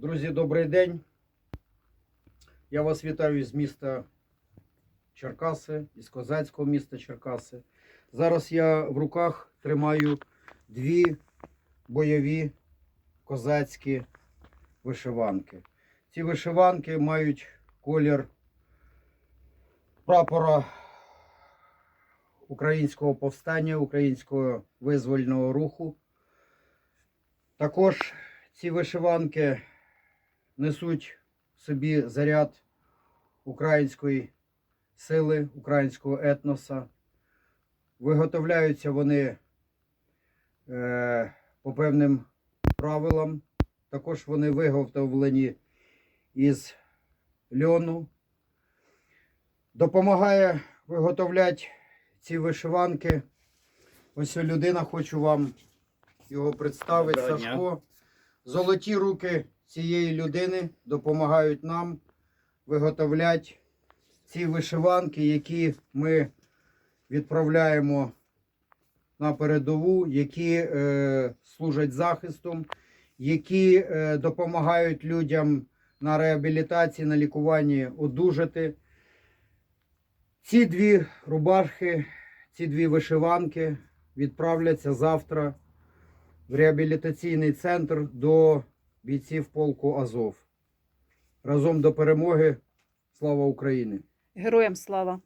Друзі, добрий день. Я вас вітаю з міста Черкаси, із козацького міста Черкаси. Зараз я в руках тримаю дві бойові козацькі вишиванки. Ці вишиванки мають колір прапора українського повстання, українського визвольного руху. Також ці вишиванки несуть в собі заряд української сили, українського етноса. Виготовляються вони е, по певним правилам. Також вони виготовлені із льону. Допомагає виготовляти ці вишиванки. Ось людина, хочу вам його представити. Сашко. Золоті руки цієї людини допомагають нам виготовляти ці вишиванки, які ми відправляємо на передову, які е, служать захистом, які е, допомагають людям на реабілітації, на лікуванні одужати. Ці дві рубашки, ці дві вишиванки відправляться завтра в реабілітаційний центр до бійців полку Азов. Разом до перемоги. Слава Україні! Героям слава!